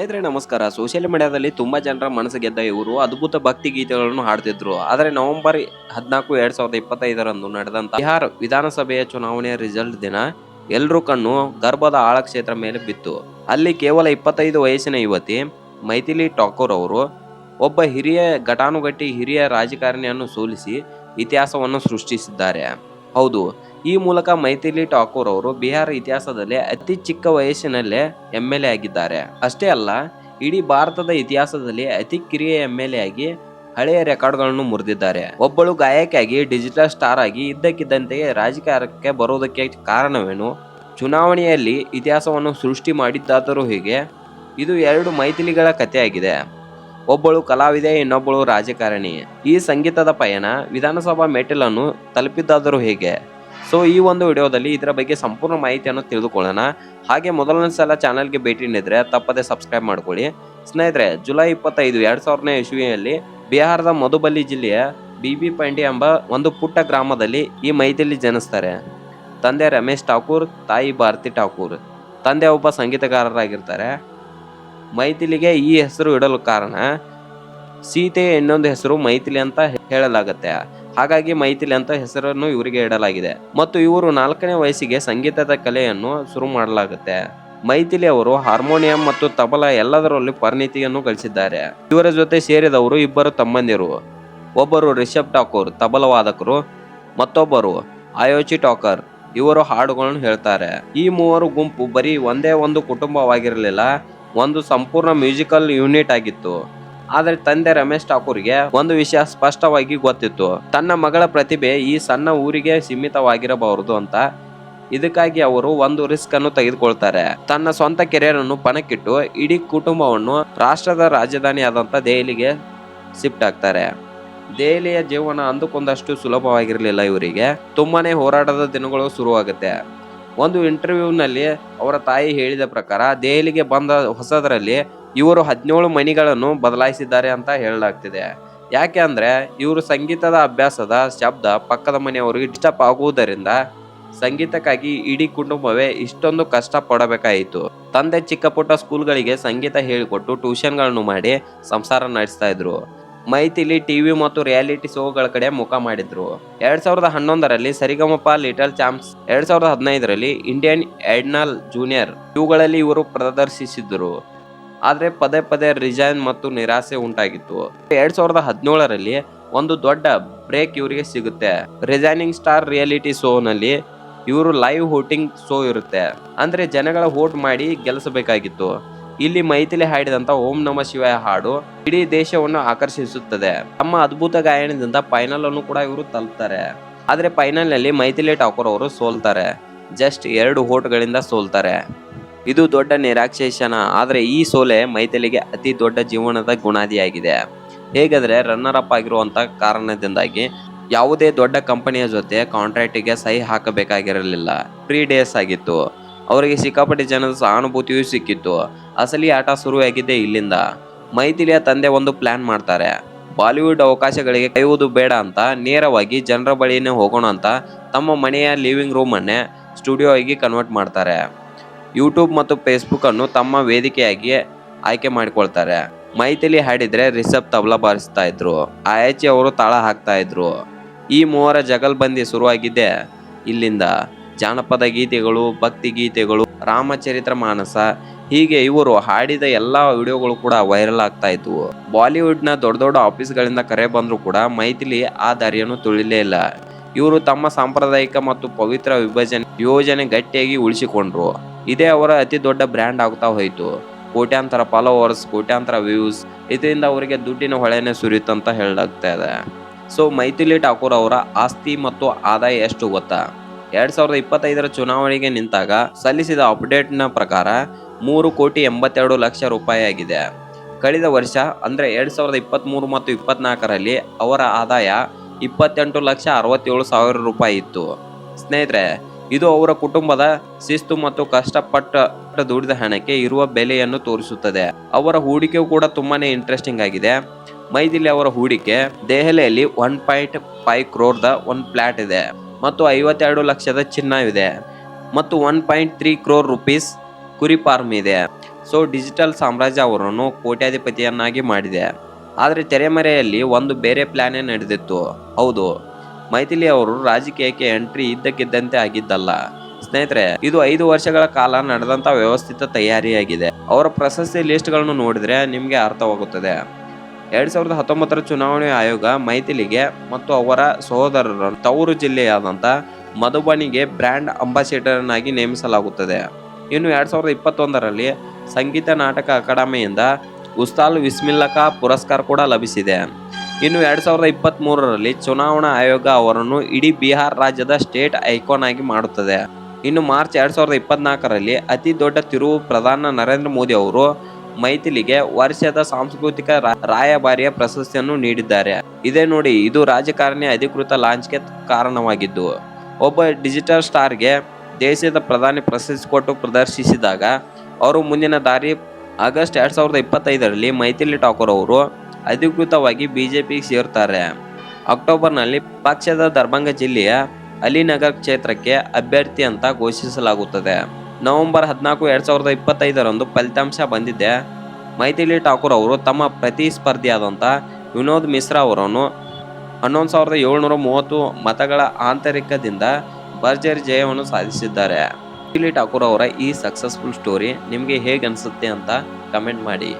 ಸ್ನೇಹಿತರೆ, ನಮಸ್ಕಾರ. ಸೋಷಿಯಲ್ ಮೀಡಿಯಾದಲ್ಲಿ ತುಂಬಾ ಜನರ ಮನಸ್ಸು ಗೆದ್ದ ಇವರು. ಅದ್ಭುತ ಭಕ್ತಿ ಗೀತೆಗಳನ್ನು ಹಾಡ್ತಿದ್ರು. ಆದರೆ ನವೆಂಬರ್ ಹದಿನಾಲ್ಕು, ಎರಡ್ ಸಾವಿರದ ಇಪ್ಪತ್ತೈದರಂದು ನಡೆದಂತ ಬಿಹಾರ್ ವಿಧಾನಸಭೆಯ ಚುನಾವಣೆಯ ರಿಸಲ್ಟ್ ದಿನ ಎಲ್ಲರೂ ಕಣ್ಣು ಗರ್ಭದ ಆಳ ಕ್ಷೇತ್ರ ಮೇಲೆ ಬಿತ್ತು. ಅಲ್ಲಿ ಕೇವಲ ಇಪ್ಪತ್ತೈದು ವಯಸ್ಸಿನ ಯುವತಿ ಮೈಥಿಲಿ ಠಾಕೂರ್ ಅವರು ಒಬ್ಬ ಹಿರಿಯ ಘಟಾನುಘಟಿ ಹಿರಿಯ ರಾಜಕಾರಣಿಯನ್ನು ಸೋಲಿಸಿ ಇತಿಹಾಸವನ್ನು ಸೃಷ್ಟಿಸಿದ್ದಾರೆ. ಹೌದು. ಈ ಮೂಲಕ ಮೈಥಿಲಿ ಠಾಕೂರ್ ಅವರು ಬಿಹಾರ ಇತಿಹಾಸದಲ್ಲಿ ಅತಿ ಚಿಕ್ಕ ವಯಸ್ಸಿನಲ್ಲೇ ಎಂ ಎಲ್ ಎ ಆಗಿದ್ದಾರೆ. ಅಷ್ಟೇ ಅಲ್ಲ, ಇಡೀ ಭಾರತದ ಇತಿಹಾಸದಲ್ಲಿ ಅತಿ ಕಿರಿಯ ಎಂ ಎಲ್ ಎ ಆಗಿ ಹಳೆಯ ರೆಕಾರ್ಡ್ಗಳನ್ನು ಮುರಿದಿದ್ದಾರೆ. ಒಬ್ಬಳು ಗಾಯಕಿಯಾಗಿ, ಡಿಜಿಟಲ್ ಸ್ಟಾರ್ ಆಗಿ ಇದ್ದಕ್ಕಿದ್ದಂತೆಯೇ ರಾಜಕಾರಣಕ್ಕೆ ಬರೋದಕ್ಕೆ ಕಾರಣವೇನು? ಚುನಾವಣೆಯಲ್ಲಿ ಇತಿಹಾಸವನ್ನು ಸೃಷ್ಟಿ ಮಾಡಿದ್ದಾದರೂ ಹೀಗೆ? ಇದು ಎರಡು ಮೈಥಿಲಿಗಳ ಕಥೆಯಾಗಿದೆ. ಒಬ್ಬಳು ಕಲಾವಿದೆ, ಇನ್ನೊಬ್ಬಳು ರಾಜಕಾರಣಿ. ಈ ಸಂಗೀತದ ಪಯಣ ವಿಧಾನಸಭಾ ಮೆಟ್ಟಿಲನ್ನು ತಲುಪಿದ್ದಾದರೂ ಹೇಗೆ? ಸೊ ಈ ಒಂದು ವಿಡಿಯೋದಲ್ಲಿ ಇದರ ಬಗ್ಗೆ ಸಂಪೂರ್ಣ ಮಾಹಿತಿಯನ್ನು ತಿಳಿದುಕೊಳ್ಳೋಣ. ಹಾಗೆ ಮೊದಲನೇ ಸಲ ಚಾನಲ್ಗೆ ಭೇಟಿ ನೀಡಿದ್ರೆ ತಪ್ಪದೆ ಸಬ್ಸ್ಕ್ರೈಬ್ ಮಾಡ್ಕೊಳ್ಳಿ. ಸ್ನೇಹಿತರೆ, ಜುಲೈ ಇಪ್ಪತ್ತೈದು, ಎರಡು ಸಾವಿರನೇ ಇಸ್ವಿಯಲ್ಲಿ ಬಿಹಾರದ ಮಧುಬಲಿ ಜಿಲ್ಲೆಯ ಬಿ ಬಿ ಪಂಡಿ ಎಂಬ ಒಂದು ಪುಟ್ಟ ಗ್ರಾಮದಲ್ಲಿ ಈ ಮೈದಲ್ಲಿ ಜನಿಸ್ತಾರೆ. ತಂದೆ ರಮೇಶ್ ಠಾಕೂರ್, ತಾಯಿ ಭಾರತಿ ಠಾಕೂರ್. ತಂದೆ ಒಬ್ಬ ಸಂಗೀತಗಾರರಾಗಿರ್ತಾರೆ. ಮೈಥಿಲಿಗೆ ಈ ಹೆಸರು ಇಡಲು ಕಾರಣ, ಸೀತೆಯ ಇನ್ನೊಂದು ಹೆಸರು ಮೈಥಿಲಿ ಅಂತ ಹೇಳಲಾಗುತ್ತೆ. ಹಾಗಾಗಿ ಮೈಥಿಲಿ ಅಂತ ಹೆಸರನ್ನು ಇವರಿಗೆ ಇಡಲಾಗಿದೆ. ಮತ್ತು ಇವರು ನಾಲ್ಕನೇ ವಯಸ್ಸಿಗೆ ಸಂಗೀತದ ಕಲೆಯನ್ನು ಶುರು ಮಾಡಲಾಗುತ್ತೆ. ಮೈಥಿಲಿ ಅವರು ಹಾರ್ಮೋನಿಯಂ ಮತ್ತು ತಬಲ ಎಲ್ಲದರಲ್ಲೂ ಪರಿಣಿತಿಯನ್ನು ಗಳಿಸಿದ್ದಾರೆ. ಇವರ ಜೊತೆ ಸೇರಿದವರು ಇಬ್ಬರು ತಮ್ಮಂದಿರು. ಒಬ್ಬರು ರಿಷಬ್ ಠಾಕೂರ್ ತಬಲ ವಾದಕರು ಮತ್ತೊಬ್ಬರು ಆಯೋಚಿ ಟಾಕರ್ ಇವರು ಹಾಡುಗಳನ್ನು ಹೇಳ್ತಾರೆ. ಈ ಮೂವರು ಗುಂಪು ಬರೀ ಒಂದೇ ಒಂದು ಕುಟುಂಬವಾಗಿರಲಿಲ್ಲ ಒಂದು ಸಂಪೂರ್ಣ ಮ್ಯೂಸಿಕಲ್ ಯೂನಿಟ್ ಆಗಿತ್ತು. ಆದರೆ ತಂದೆ ರಮೇಶ್ ಠಾಕೂರ್ಗೆ ಒಂದು ವಿಷಯ ಸ್ಪಷ್ಟವಾಗಿ ಗೊತ್ತಿತ್ತು. ತನ್ನ ಮಗಳ ಪ್ರತಿಭೆ ಈ ಸಣ್ಣ ಊರಿಗೆ ಸೀಮಿತವಾಗಿರಬಾರದು ಅಂತ. ಇದಕ್ಕಾಗಿ ಅವರು ಒಂದು ರಿಸ್ಕ್ ಅನ್ನು ತೆಗೆದುಕೊಳ್ತಾರೆ. ತನ್ನ ಸ್ವಂತ ಕೆರಿಯರ್ ಅನ್ನು ಪಣಕ್ಕಿಟ್ಟು ಇಡೀ ಕುಟುಂಬವನ್ನು ರಾಷ್ಟ್ರದ ರಾಜಧಾನಿಯಾದಂಥ ದೆಹಲಿಗೆ ಶಿಫ್ಟ್ ಆಗ್ತಾರೆ. ದೆಹಲಿಯ ಜೀವನ ಅಂದುಕೊಂಡಷ್ಟು ಸುಲಭವಾಗಿರಲಿಲ್ಲ ಇವರಿಗೆ. ತುಂಬಾನೇ ಹೋರಾಟದ ದಿನಗಳು ಶುರುವಾಗುತ್ತೆ. ಒಂದು ಇಂಟರ್ವ್ಯೂನಲ್ಲಿ ಅವರ ತಾಯಿ ಹೇಳಿದ ಪ್ರಕಾರ ದೆಹಲಿಗೆ ಬಂದ ಹೊಸದರಲ್ಲಿ ಇವರು ಹದಿನೇಳು ಮನಿಗಳನ್ನು ಬದಲಾಯಿಸಿದ್ದಾರೆ ಅಂತ ಹೇಳಲಾಗ್ತಿದೆ. ಯಾಕೆ ಅಂದರೆ ಇವರು ಸಂಗೀತದ ಅಭ್ಯಾಸದ ಶಬ್ದ ಪಕ್ಕದ ಮನೆಯವರಿಗೆ ಡಿಸ್ಟರ್ಬ್ ಆಗುವುದರಿಂದ ಸಂಗೀತಕ್ಕಾಗಿ ಇಡೀ ಕುಟುಂಬವೇ ಇಷ್ಟೊಂದು ಕಷ್ಟ ಪಡಬೇಕಾಯಿತು ತಂದೆ ಚಿಕ್ಕ ಪುಟ್ಟ ಸ್ಕೂಲ್ಗಳಿಗೆ ಸಂಗೀತ ಹೇಳಿಕೊಟ್ಟು ಟ್ಯೂಷನ್ಗಳನ್ನು ಮಾಡಿ ಸಂಸಾರ ನಡೆಸ್ತಾ ಇದ್ರು. ಮೈಥಿಲಿ ಟಿವಿ ಮತ್ತು ರಿಯಾಲಿಟಿ ಶೋಗಳ ಕಡೆ ಮುಖ ಮಾಡಿದ್ರು. ಎರಡ್ ಸಾವಿರದ ಹನ್ನೊಂದರಲ್ಲಿ ಸರಿಗಮಪ, ಲಿಟಲ್ ಚಾಂಪ್ಸ್, ಎರಡ್ ಸಾವಿರದ ಹದಿನೈದರಲ್ಲಿ ಇಂಡಿಯನ್ ಎಡ್ನಲ್ ಜೂನಿಯರ್ ಇವುಗಳಲ್ಲಿ ಇವರು ಪ್ರದರ್ಶಿಸಿದ್ರು. ಆದರೆ ಪದೇ ಪದೇ ರಿಜೈನ್ ಮತ್ತು ನಿರಾಸೆ ಉಂಟಾಗಿತ್ತು. ಎರಡ್ ಸಾವಿರದ ಹದಿನೇಳರಲ್ಲಿ ಒಂದು ದೊಡ್ಡ ಬ್ರೇಕ್ ಇವರಿಗೆ ಸಿಗುತ್ತೆ. ರಿಸೈನಿಂಗ್ ಸ್ಟಾರ್ ರಿಯಾಲಿಟಿ ಶೋನಲ್ಲಿ ಇವರು ಲೈವ್ ವೋಟಿಂಗ್ ಶೋ ಇರುತ್ತೆ. ಅಂದ್ರೆ ಜನಗಳ ವೋಟ್ ಮಾಡಿ ಗೆಲ್ಲಿಸಬೇಕಾಗಿತ್ತು ಇಲ್ಲಿ ಮೈಥಿಲಿ ಹಾಡಿದಂತ ಓಂ ನಮ ಶಿವಾಯ ಹಾಡು ಇಡೀ ದೇಶವನ್ನು ಆಕರ್ಷಿಸುತ್ತದೆ. ತಮ್ಮ ಅದ್ಭುತ ಗಾಯನದಿಂದ ಫೈನಲ್ ಅನ್ನು ಕೂಡ ಇವರು ತಲುಪ್ತಾರೆ. ಆದ್ರೆ ಫೈನಲ್ನಲ್ಲಿ ಮೈಥಿಲಿ ಠಾಕೂರ್ ಅವರು ಸೋಲ್ತಾರೆ. ಜಸ್ಟ್ ಎರಡು ಓಟ್ಗಳಿಂದ ಸೋಲ್ತಾರೆ. ಇದು ದೊಡ್ಡ ನಿರಾಕ್ಷೇಷನ ಆದ್ರೆ ಈ ಸೋಲೆ ಮೈಥಿಲಿಗೆ ಅತಿ ದೊಡ್ಡ ಜೀವನದ ಗುಣಾದಿಯಾಗಿದೆ. ಹೇಗಾದ್ರೆ ರನ್ನರ್ ಅಪ್ ಆಗಿರುವಂತ ಕಾರಣದಿಂದಾಗಿ ಯಾವುದೇ ದೊಡ್ಡ ಕಂಪನಿಯ ಜೊತೆ ಕಾಂಟ್ರಾಕ್ಟಿಗೆ ಸಹಿ ಹಾಕಬೇಕಾಗಿರಲಿಲ್ಲ. ತ್ರೀ ಡೇಸ್ ಆಗಿತ್ತು. ಅವರಿಗೆ ಸಿಕ್ಕಾಪಟ್ಟೆ ಜನದ ಸಹಾನುಭೂತಿಯೂ ಸಿಕ್ಕಿತ್ತು. ಅಸಲಿ ಆಟ ಶುರುವಾಗಿದ್ದೆ ಇಲ್ಲಿಂದ. ಮೈಥಿಲಿಯ ತಂದೆ ಒಂದು ಪ್ಲಾನ್ ಮಾಡ್ತಾರೆ. ಬಾಲಿವುಡ್ ಅವಕಾಶಗಳಿಗೆ ಕೈಯುವುದು ಬೇಡ ಅಂತ, ನೇರವಾಗಿ ಜನರ ಬಳಿಯೇ ಹೋಗೋಣ ಅಂತ ತಮ್ಮ ಮನೆಯ ಲಿವಿಂಗ್ ರೂಮನ್ನೇ ಸ್ಟುಡಿಯೋ ಆಗಿ ಕನ್ವರ್ಟ್ ಮಾಡ್ತಾರೆ. ಯೂಟ್ಯೂಬ್ ಮತ್ತು ಫೇಸ್ಬುಕ್ ಅನ್ನು ತಮ್ಮ ವೇದಿಕೆಯಾಗಿ ಆಯ್ಕೆ ಮಾಡಿಕೊಳ್ತಾರೆ. ಮೈಥಿಲಿ ಹಾಡಿದ್ರೆ ರಿಷಬ್ ತಬಲಾ ಬಾರಿಸ್ತಾ ಇದ್ರು. ಆಯಾಚಿ ಅವರು ತಾಳ ಹಾಕ್ತಾ ಇದ್ರು. ಈ ಮೂವರ ಜಗಲ್ಬಂದಿ ಶುರುವಾಗಿದೆ ಇಲ್ಲಿಂದ. ಜಾನಪದ ಗೀತೆಗಳು, ಭಕ್ತಿ ಗೀತೆಗಳು, ರಾಮಚರಿತ್ರ ಮಾನಸ, ಹೀಗೆ ಇವರು ಹಾಡಿದ ಎಲ್ಲಾ ವಿಡಿಯೋಗಳು ಕೂಡ ವೈರಲ್ ಆಗ್ತಾ ಇದ್ವು. ಬಾಲಿವುಡ್ನ ದೊಡ್ಡ ದೊಡ್ಡ ಆಫೀಸ್ಗಳಿಂದ ಕರೆ ಬಂದರೂ ಕೂಡ ಮೈಥಿಲಿ ಆ ದಾರಿಯನ್ನು ತುಳಿಲೇ ಇಲ್ಲ. ಇವರು ತಮ್ಮ ಸಾಂಪ್ರದಾಯಿಕ ಮತ್ತು ಪವಿತ್ರ ವಿಭಜನೆ, ಯೋಜನೆ ಗಟ್ಟಿಯಾಗಿ ಉಳಿಸಿಕೊಂಡ್ರು. ಇದೇ ಅವರ ಅತಿ ದೊಡ್ಡ ಬ್ರ್ಯಾಂಡ್ ಆಗ್ತಾ ಹೋಯಿತು. ಕೋಟ್ಯಾಂತರ ಫಾಲೋವರ್ಸ್, ಕೋಟ್ಯಾಂತರ ವ್ಯೂಸ್, ಇದರಿಂದ ಅವರಿಗೆ ದುಡ್ಡಿನ ಹೊಳೆನೆ ಸುರಿಯುತ್ತಂತ ಹೇಳಲಾಗ್ತಾ ಇದೆ. ಸೊ ಮೈಥಿಲಿ ಠಾಕೂರ್ ಅವರ ಆಸ್ತಿ ಮತ್ತು ಆದಾಯ ಎಷ್ಟು ಗೊತ್ತಾ? ಎರಡ್ ಸಾವಿರದ ಇಪ್ಪತ್ತೈದರ ಚುನಾವಣೆಗೆ ನಿಂತಾಗ ಸಲ್ಲಿಸಿದ ಅಪ್ಡೇಟ್ನ ಪ್ರಕಾರ ಮೂರು ಕೋಟಿ ಎಂಬತ್ತೆರಡು ಲಕ್ಷ ರೂಪಾಯಿ ಆಗಿದೆ. ಕಳೆದ ವರ್ಷ, ಅಂದರೆ ಎರಡು ಸಾವಿರದ ಇಪ್ಪತ್ತ್ಮೂರು ಮತ್ತು ಇಪ್ಪತ್ನಾಲ್ಕರಲ್ಲಿ ಅವರ ಆದಾಯ ಇಪ್ಪತ್ತೆಂಟು ಲಕ್ಷ ಅರವತ್ತೇಳು ಸಾವಿರ ರೂಪಾಯಿ ಇತ್ತು. ಸ್ನೇಹಿತರೆ, ಇದು ಅವರ ಕುಟುಂಬದ ಶಿಸ್ತು ಮತ್ತು ಕಷ್ಟಪಟ್ಟ ದುಡಿದ ಹಣಕ್ಕೆ ಇರುವ ಬೆಲೆಯನ್ನು ತೋರಿಸುತ್ತದೆ. ಅವರ ಹೂಡಿಕೆಯು ಕೂಡ ತುಂಬಾನೇ ಇಂಟ್ರೆಸ್ಟಿಂಗ್ ಆಗಿದೆ. ಮೈದಿಲಿ ಅವರ ಹೂಡಿಕೆ ದೆಹಲಿಯಲ್ಲಿ ಒನ್ ಪಾಯಿಂಟ್ ಫೈವ್ ಕ್ರೋರ್ದ ಒಂದು ಫ್ಲಾಟ್ ಇದೆ. ಮತ್ತು ಐವತ್ತೆರಡು ಲಕ್ಷದ ಚಿನ್ನವಿದೆ ಮತ್ತು one point three crore rupees ಕುರಿ ಫಾರ್ಮ್ ಇದೆ. ಸೊ, ಡಿಜಿಟಲ್ ಸಾಮ್ರಾಜ್ಯ ಅವರನ್ನು ಕೋಟ್ಯಾಧಿಪತಿಯನ್ನಾಗಿ ಮಾಡಿದೆ. ಆದರೆ ತೆರೆಮರೆಯಲ್ಲಿ ಒಂದು ಬೇರೆ ಪ್ಲಾನೇ ನಡೆದಿತ್ತು. ಹೌದು ಮೈಥಿಲಿ ಅವರು ರಾಜಕೀಯಕ್ಕೆ ಎಂಟ್ರಿ ಇದ್ದಕ್ಕಿದ್ದಂತೆ ಆಗಿದ್ದಲ್ಲ. ಸ್ನೇಹಿತರೆ, ಇದು ಐದು ವರ್ಷಗಳ ಕಾಲ ನಡೆದಂತ ವ್ಯವಸ್ಥಿತ ತಯಾರಿಯಾಗಿದೆ. ಅವರ ಪ್ರಶಸ್ತಿ ಲಿಸ್ಟ್ಗಳನ್ನು ನೋಡಿದ್ರೆ ನಿಮಗೆ ಅರ್ಥವಾಗುತ್ತದೆ. ಎರಡ್ ಸಾವಿರದ ಹತ್ತೊಂಬತ್ತರ ಚುನಾವಣೆ ಆಯೋಗ ಮೈಥಿಲಿಗೆ ಮತ್ತು ಅವರ ಸಹೋದರರ ತವರು ಜಿಲ್ಲೆಯಾದಂಥ ಮಧುಬನಿಗೆ ಬ್ರ್ಯಾಂಡ್ ಅಂಬಾಸಿಡರ್ನಾಗಿ ನೇಮಿಸಲಾಗುತ್ತದೆ. ಇನ್ನು ಎರಡು ಸಾವಿರದ ಇಪ್ಪತ್ತೊಂದರಲ್ಲಿ ಸಂಗೀತ ನಾಟಕ ಅಕಾಡೆಮಿಯಿಂದ ಉಸ್ತಾಲ್ ವಿಸ್ಮಿಲ್ಲಕ ಪುರಸ್ಕಾರ ಕೂಡ ಲಭಿಸಿದೆ. ಇನ್ನು ಎರಡು ಸಾವಿರದ ಇಪ್ಪತ್ತ್ ಮೂರರಲ್ಲಿ ಚುನಾವಣಾ ಆಯೋಗ ಅವರನ್ನು ಇಡೀ ಬಿಹಾರ್ ರಾಜ್ಯದ ಸ್ಟೇಟ್ ಐಕಾನ್ ಆಗಿ ಮಾಡುತ್ತದೆ. ಇನ್ನು ಮಾರ್ಚ್ ಎರಡು ಸಾವಿರದ ಇಪ್ಪತ್ನಾಲ್ಕರಲ್ಲಿ ಅತಿ ದೊಡ್ಡ ತಿರುವು ಪ್ರಧಾನ ನರೇಂದ್ರ ಮೋದಿ ಅವರು ಮೈಥಿಲಿಗೆ ವರ್ಷದ ಸಾಂಸ್ಕೃತಿಕ ರಾಯಭಾರಿಯ ಪ್ರಶಸ್ತಿಯನ್ನು ನೀಡಿದ್ದಾರೆ. ಇದೇ ನೋಡಿ ಇದು ರಾಜಕಾರಣಿ ಅಧಿಕೃತ ಲಾಂಚ್ಗೆ ಕಾರಣವಾಗಿದ್ದು, ಒಬ್ಬ ಡಿಜಿಟಲ್ ಸ್ಟಾರ್ಗೆ ದೇಶದ ಪ್ರಧಾನಿ ಪ್ರಶಸ್ತಿ ಕೊಟ್ಟು ಪ್ರದರ್ಶಿಸಿದಾಗ, ಅವರು ಮುಂದಿನ ದಾರಿ ಆಗಸ್ಟ್ ಎರಡು ಸಾವಿರದ ಇಪ್ಪತ್ತೈದರಲ್ಲಿ ಮೈಥಿಲಿ ಠಾಕೂರ್ ಅವರು ಅಧಿಕೃತವಾಗಿ ಬಿಜೆಪಿಗೆ ಸೇರ್ತಾರೆ. ಅಕ್ಟೋಬರ್ನಲ್ಲಿ ಪಕ್ಷದ ದರ್ಭಂಗ ಜಿಲ್ಲೆಯ ಅಲಿನಗರ್ ಕ್ಷೇತ್ರಕ್ಕೆ ಅಭ್ಯರ್ಥಿ ಅಂತ ಘೋಷಿಸಲಾಗುತ್ತದೆ. ನವೆಂಬರ್ ಹದಿನಾಲ್ಕು ಎರಡು ಸಾವಿರದ ಇಪ್ಪತ್ತೈದರಂದು ಫಲಿತಾಂಶ ಬಂದಿದೆ. ಮೈಥಿಲಿ ಠಾಕೂರ್ ಅವರು ತಮ್ಮ ಪ್ರತಿಸ್ಪರ್ಧಿಯಾದಂಥ ವಿನೋದ್ ಮಿಶ್ರಾ ಅವರನ್ನು ಹನ್ನೊಂದು ಸಾವಿರದ ಏಳ್ನೂರ ಮೂವತ್ತು ಮತಗಳ ಆಂತರಿಕದಿಂದ ಭರ್ಜರಿ ಜಯವನ್ನು ಸಾಧಿಸಿದ್ದಾರೆ. ಮೈಥಿಲಿ ಠಾಕೂರ್ ಅವರ ಈ ಸಕ್ಸಸ್ಫುಲ್ ಸ್ಟೋರಿ ನಿಮಗೆ ಹೇಗೆ ಅನಿಸುತ್ತೆ ಅಂತ ಕಮೆಂಟ್ ಮಾಡಿ.